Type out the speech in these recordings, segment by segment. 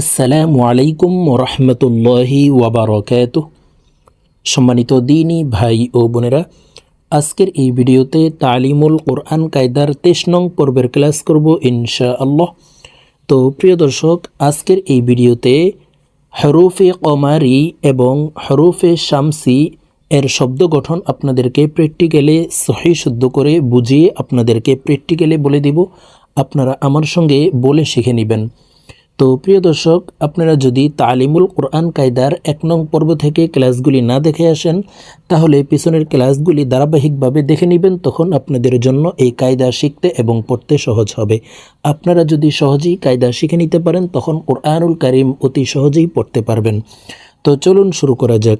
আসসালামু আলাইকুম রহমতুল্লাহি ওয়াবারকাত সম্মানিত দিনী ভাই ও বোনেরা, আজকের এই ভিডিওতে তালিমুল কোরআন কায়দার তেইশ নং পর্বের ক্লাস করব ইনশা আল্লাহ তো প্রিয় দর্শক, আজকের এই ভিডিওতে হরুফে কমারি এবং হরুফে শামসি এর শব্দ গঠন আপনাদেরকে প্র্যাকটিক্যালে সহি শুদ্ধ করে বুঝিয়ে আপনাদেরকে প্র্যাকটিক্যালে বলে দিব। আপনারা আমার সঙ্গে বলে শিখে নেবেন। তো প্রিয় দর্শক আপনারা যদি তালিমুল কোরআন কায়দার এক নং পর্ব থেকে ক্লাসগুলি না দেখে আসেন তাহলে পিছনের ক্লাসগুলি ধারাবাহিকভাবে দেখে নেবেন তখন আপনাদের জন্য এই কায়দা শিখতে এবং পড়তে সহজ হবে আপনারা যদি সহজেই কায়দা শিখে নিতে পারেন তখন কোরআনুল কারিম অতি সহজেই পড়তে পারবেন তো চলুন শুরু করা যাক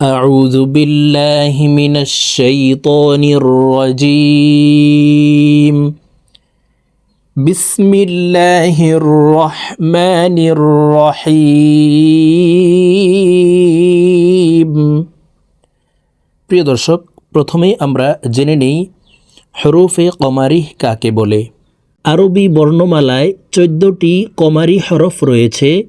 أعوذ بالله من الشيطان الرجيم বিসমিল্লাহির রহমানির রহিম প্রিয় দর্শক, প্রথমেই আমরা জেনে নেই হরফে কমারিহ কাকে বলে। আরবি বর্ণমালায় চোদ্দটি কমারি হরফ রয়েছে।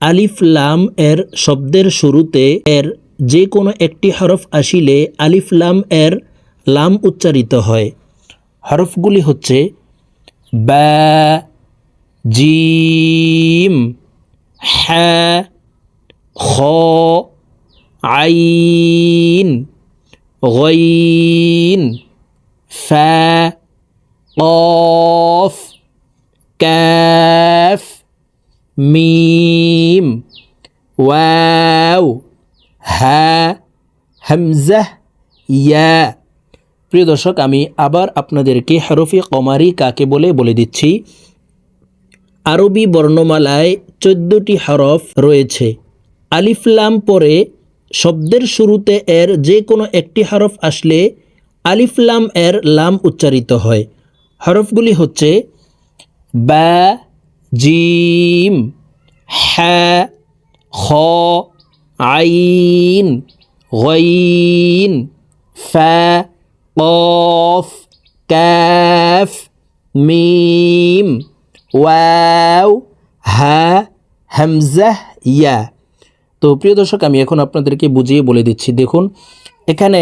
আলিফ লাম এর শব্দের শুরুতে এর যে কোনো একটি হরফ আসিলে আলিফ লাম এর লাম উচ্চারিত হয়। হরফগুলি হচ্ছে বা জিম হ্যাঁ খ আইন গইন ফা কফ কাফ মিম ওয়াও হা হামজাহ ইয়া প্রিয় দর্শক, আমি আবার আপনাদেরকে হরফি কমারি কাকে বলে বলে দিচ্ছি। আরবি বর্ণমালায় চোদ্দটি হরফ রয়েছে। আলিফলাম পরে শব্দের শুরুতে এর যে কোনো একটি হরফ আসলে আলিফলাম এর লাম উচ্চারিত হয়। হরফগুলি হচ্ছে বা, জিম, হ্যা, খ, আইন, গইন, ফা কফ কাফ মিম ওয়াও হা হামজাহ ইয়া তো প্রিয় দর্শক, আমি এখন আপনাদেরকে বুঝিয়ে বলে দিচ্ছি, দেখুন, এখানে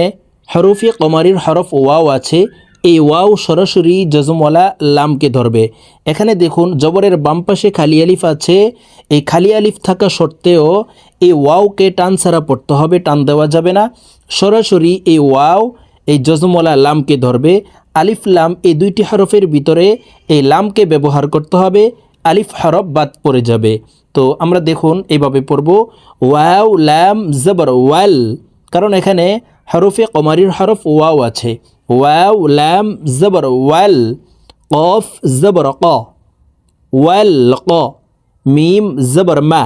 হরফি কমারির হরফ ওয়াও আছে, এই ওয়াও সরাসরি জজমওয়ালা লামকে ধরবে। এখানে দেখুন, জবরের বাম পাশে খালি আলিফ আছে, এই খালি আলিফ থাকা সত্ত্বেও এই ওয়াওকে টান ছাড়া পড়তে হবে, টান দেওয়া যাবে না। সরাসরি এই ওয়াও এই জজমওয়ালা লামকে ধরবে। আলিফ লাম এই দুইটি হরফের ভিতরে এই লামকে ব্যবহার করতে হবে। আলিফ হরফ বাদ পড়ে যাবে। তো আমরা দেখুন এইভাবে পড়ব। ওয়াও, লাম, জবর, ওয়াল। কারণ এখানে হরফে কমারির হরফ ওয়াও আছে। ওয়াও, লাম, জবর, ওয়াল। কফ, জবর, ক। ওয়াল, ক। মিম, জবর, মা।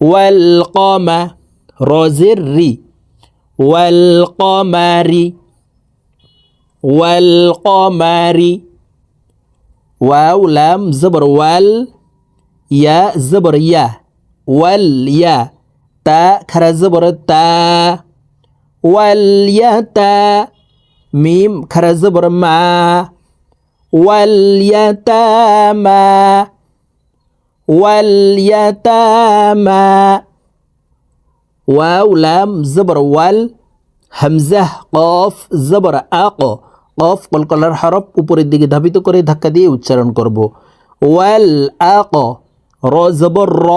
ওয়াল, ক, মা। রজের রি। ওয়াল, ক ওয়াল কমারি ওয়াও লাম জবর ওয়াল ইয়া জবর ইয়া ওয়াল ইয়া তা খারা জবর তা ওয়াল ইয়া তা মিম খারা জবর মা ওয়াল ইয়া তা মা ওয়াল ইয়া তা মা অফ, কলকলার হরফ উপরের দিকে ধাবিত করে ধাক্কা দিয়ে উচ্চারণ করব। ওয়াল আক, র জবর র।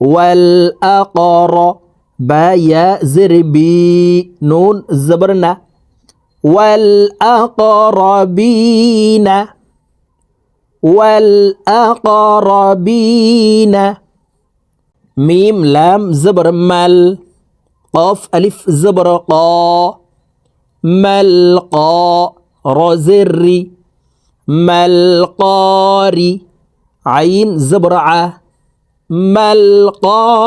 ওয়াল আক, র, বা, ইয়া, জের, বি, নুন, জবর, না। ওয়াল আক, র, বি, না। ওয়াল আক, র, বি, না। মিম, লাম, জবর, মাল। কফ, আলিফ, জবর, ক। ملقى رزري ملقاري عين زبرعة ملقارعة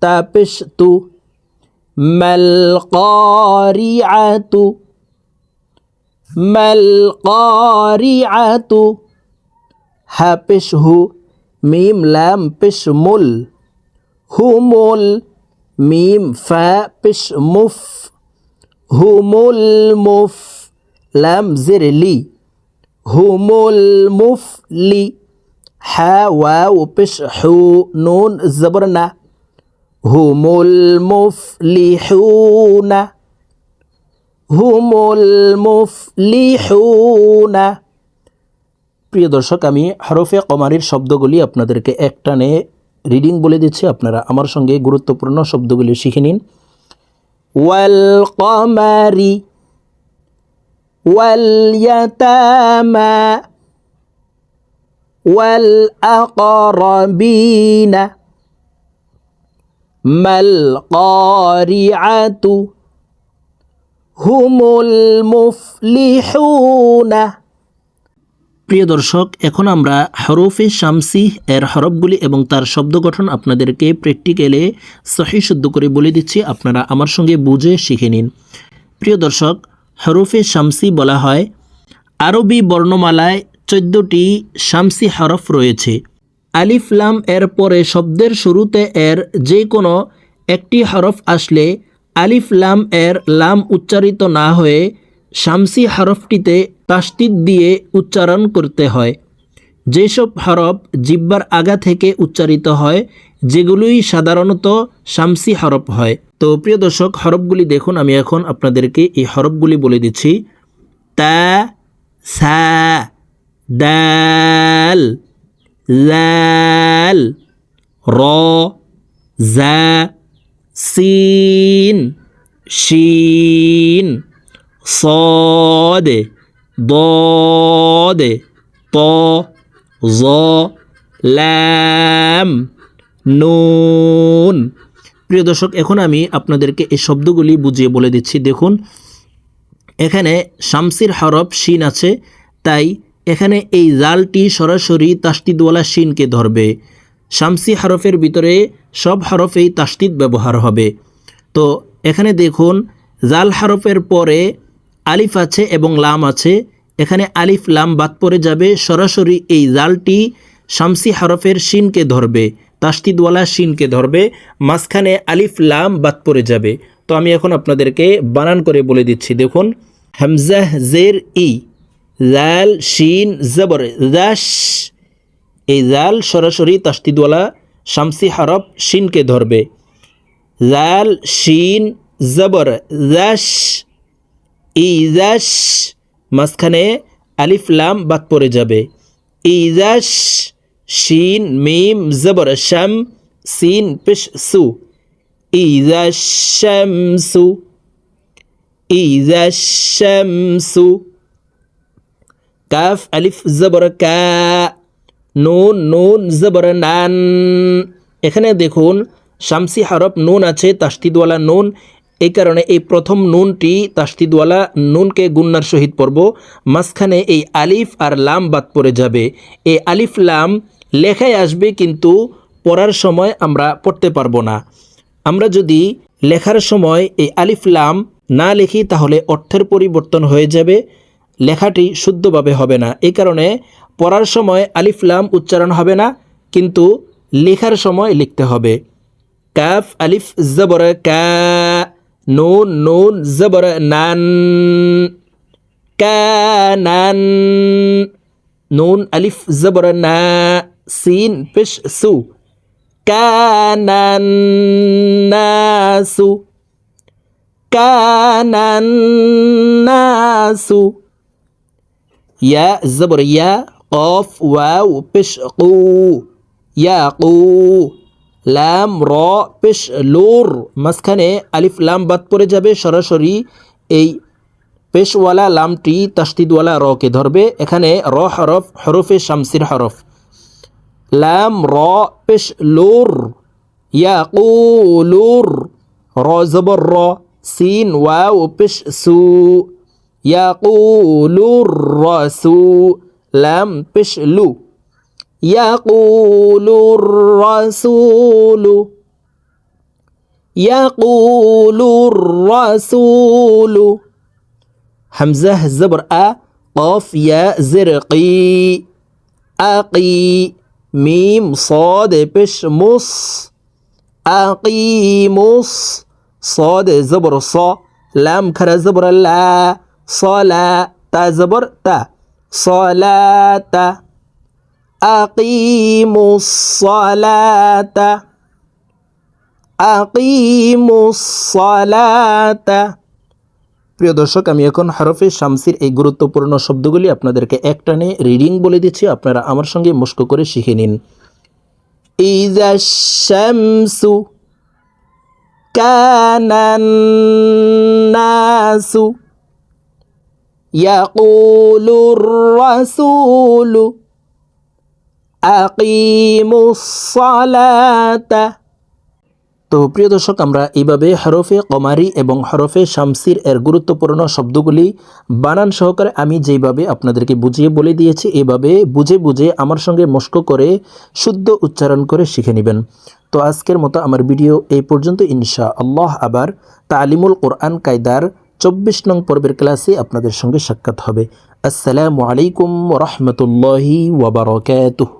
تبشت ملقاريعة ملقاريعة هبشه ميم لام بشمل همول ميم فا بشمف. হুমুল মুফ লাম জের লি। হুমুল মুফলি হা, ওয়াও, পেশ, হু, নুন, জবর, না। হুমুল মুফলিহুনা হুমুল মুফ লি, হু, না। প্রিয় দর্শক, আমি হরফে কমারির শব্দগুলি আপনাদেরকে একটানে রিডিং বলে দিচ্ছি। আপনারা আমার সঙ্গে গুরুত্বপূর্ণ শব্দগুলি শিখে নিন। ওয়াল কমারি ওয়াল ইয়াতামা ওয়াল আকরাবিনা মাল কারিআতু হুমুল মুফলিহুনা প্রিয় দর্শক, এখন আমরা হরফে শামসি এর হরফগুলি এবং তার শব্দ গঠন আপনাদেরকে প্র্যাকটিক্যালে সহি শুদ্ধ করে বলে দিচ্ছি। আপনারা আমার সঙ্গে বুঝে শিখে নিন। প্রিয় দর্শক, হরফে শামসি বলা হয়, আরবি বর্ণমালায় চোদ্দোটি শামসি হরফ রয়েছে। আলিফলাম এর পরে শব্দের শুরুতে এর যে কোনো একটি হরফ আসলে আলিফলাম এর লাম উচ্চারিত না হয়ে শামসি হরফটিতে তাস্তিদ দিয়ে উচ্চারণ করতে হয় যেসব হরফ জিব্বার আগা থেকে উচ্চারিত হয় যেগুলোই সাধারণত শামসি হরফ হয় তো প্রিয় দর্শক হরফগুলি দেখুন আমি এখন আপনাদেরকে এই হরফগুলি বলে দিচ্ছি তা সা দাল লাল র জা সিন শিন صاد ضاد ط ظ লাম নুন প্রিয় দর্শক এখন আমি আপনাদেরকে এই শব্দগুলি বুঝিয়ে বলে দিচ্ছি দেখুন এখানে শামসির হরফ শিন আছে তাই এখানে এই জালটি সরাসরি তাস্তিদওয়ালা শিনকে ধরবে শামসি হরফের ভিতরে সব হরফেই তাস্তিদ ব্যবহার হবে তো এখানে দেখুন জাল হরফের পরে আলিফ আছে এবং লাম আছে। এখানে আলিফ, লাম বাদ পড়ে যাবে। সরাসরি এই জালটি শামসি হরফের শিনকে ধরবে তাস্তিদওয়ালা শিনকে ধরবে। মাঝখানে আলিফ, লাম বাদ পড়ে যাবে। তো আমি এখন আপনাদেরকে বানান করে বলে দিচ্ছি, দেখুন। হামজাহ জের, ই, জাল, শিন, জবর জাস এই জাল সরাসরি তাস্তিদওয়ালা শামসি হরফ শিনকে ধরবে। জাল, শিন, জবর জাস ইজাস মাঝখানে আলিফ লাম বাদ পড়ে যাবে। ইজাস শিন, মিম, জবর, শাম, সিন, পেশ, সু। ইজাস শামসু কাফ, আলিফ, জবর, কা। নুন নুন, জবর, নান। এখানে দেখুন, শামসি হরফ নুন আছে তাস্তিদওয়ালা নুন। এই কারণে এই প্রথম নুনটি তাস্তিদওয়ালা নুনকে গুন্নার সহিত পড়ব। মাঝখানে এই আলিফ আর লাম বাদ পড়ে যাবে। এই আলিফ লাম লেখায় আসবে কিন্তু পড়ার সময় আমরা পড়তে পারব না। আমরা যদি লেখার সময় এই আলিফ লাম না লিখি তাহলে অর্থের পরিবর্তন হয়ে যাবে। লেখাটি শুদ্ধভাবে হবে না। এই কারণে পড়ার সময় আলিফ লাম উচ্চারণ হবে না, কিন্তু লেখার সময় লিখতে হবে। কাফ, আলিফ, জবর, কা নুন নুন জবর নান কানান নুন আলিফ জবর না সিন পেশ সু কানান নাসু কানান নাসু ইয়া জবর ইয়া কফ ওয়াও পেশ কু ইয়া কু লাম, র, পেশ, লোর মাঝখানে আলিফ, লাম বাদ পড়ে যাবে। সরাসরি এই পেশওয়ালা লামটি তাস্তিদওয়ালা রকে ধরবে। এখানে র হরফ, হরফে শামসির হরফ। লাম, র, পেশ, লোর, ইয়াকুলুর, র জবর, র, সিন, ওয়াও, পেশ, সু, ইয়াকুলুর রসু লাম, পেশ, লু। يقول الرسول يقول الرسول. همزة زبر أ قاف يا زرقي أقي ميم صاد بش مص أقيمص صاد زبر صا لام كر زبر لا صلاة زبر تا صلاة أقيموا الصلاة أقيموا الصلاة প্রিয় দর্শক আমি এখন হরফে শামসির এই গুরুত্বপূর্ণ শব্দগুলি আপনাদেরকে একটানে রিডিং বলে দিচ্ছি আপনারা আমার সঙ্গে মুস্ক করে শিখে নিন إذا الشمس كان الناس يقول الرسول أقيموا الصلاة তো প্রিয় দর্শক, আমরা এইভাবে হরফে কমারি এবং হরফে শামসির এর গুরুত্বপূর্ণ শব্দগুলি বানান সহকারে আমি যেইভাবে আপনাদেরকে বুঝিয়ে বলে দিয়েছি এইভাবে বুঝে বুঝে আমার সঙ্গে মস্ক করে, শুদ্ধ উচ্চারণ করে শিখে নেবেন। তো আজকের মতো আমার ভিডিও এই পর্যন্ত। ইনশা আল্লাহ আবার তালিমুল কোরআন কায়দার চব্বিশ নং পর্বের ক্লাসে আপনাদের সঙ্গে সাক্ষাৎ হবে। আসসালামু আলাইকুম রহমতুল্লাহি ওবরাকাতুহ